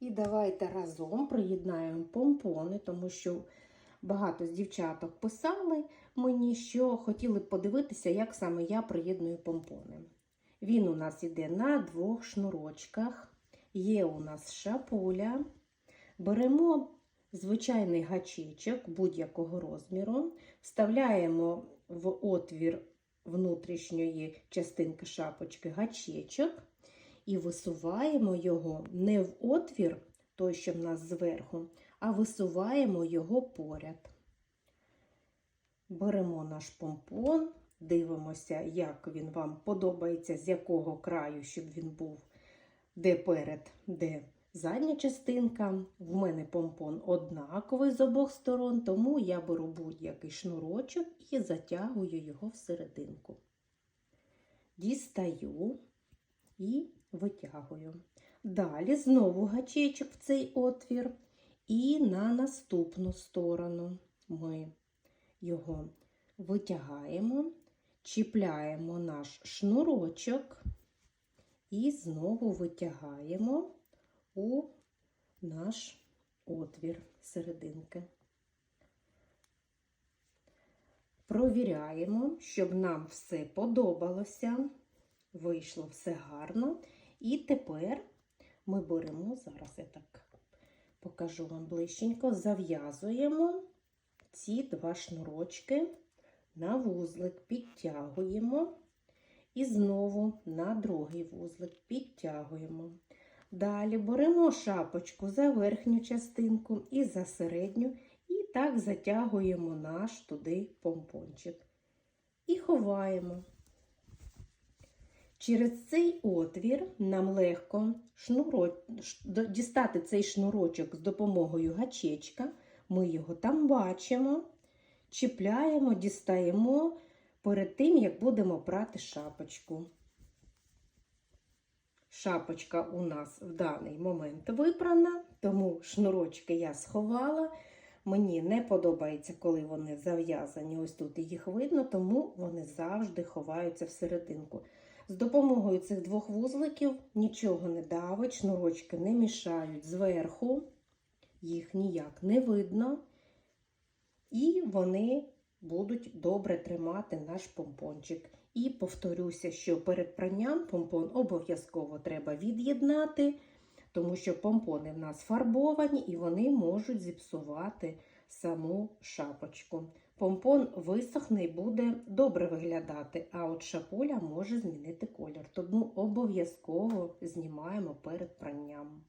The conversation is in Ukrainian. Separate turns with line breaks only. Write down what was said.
І давайте разом приєднаємо помпони, тому що багато з дівчаток писали мені, що хотіли подивитися, як саме я приєдную помпони. Він у нас іде на двох шнурочках. Є у нас шапуля. Беремо звичайний гачечок будь-якого розміру, вставляємо в отвір внутрішньої частинки шапочки гачечок і висуваємо його не в отвір, той, що в нас зверху, а висуваємо його поряд. Беремо наш помпон, дивимося, як він вам подобається, з якого краю, щоб він був де перед, де задня частинка. В мене помпон однаковий з обох сторон, тому я беру будь-який шнурочок і затягую його всерединку. Дістаю і витягую. Далі знову гачечок в цей отвір, і на наступну сторону ми його витягаємо, чіпляємо наш шнурочок і знову витягаємо у наш отвір серединки. Провіряємо, щоб нам все подобалося, вийшло все гарно. І тепер ми беремо, зараз я так покажу вам ближченько, зав'язуємо ці два шнурочки на вузлик, підтягуємо і знову на другий вузлик підтягуємо. Далі беремо шапочку за верхню частинку і за середню, і так затягуємо наш туди помпончик. І ховаємо. Через цей отвір нам легко шнуро... дістати цей шнурочок з допомогою гачечка. Ми його там бачимо, чіпляємо, дістаємо перед тим, як будемо прати шапочку. Шапочка у нас в даний момент випрана, тому шнурочки я сховала. Мені не подобається, коли вони зав'язані. Ось тут їх видно, тому вони завжди ховаються всерединку. З допомогою цих двох вузликів нічого не давить, шнурочки не мішають зверху, їх ніяк не видно, і вони будуть добре тримати наш помпончик. І повторюся, що перед пранням помпон обов'язково треба від'єднати, тому що помпони в нас фарбовані і вони можуть зіпсувати саму шапочку. Помпон висохне і буде добре виглядати, а от шапуля може змінити колір. Тому обов'язково знімаємо перед пранням.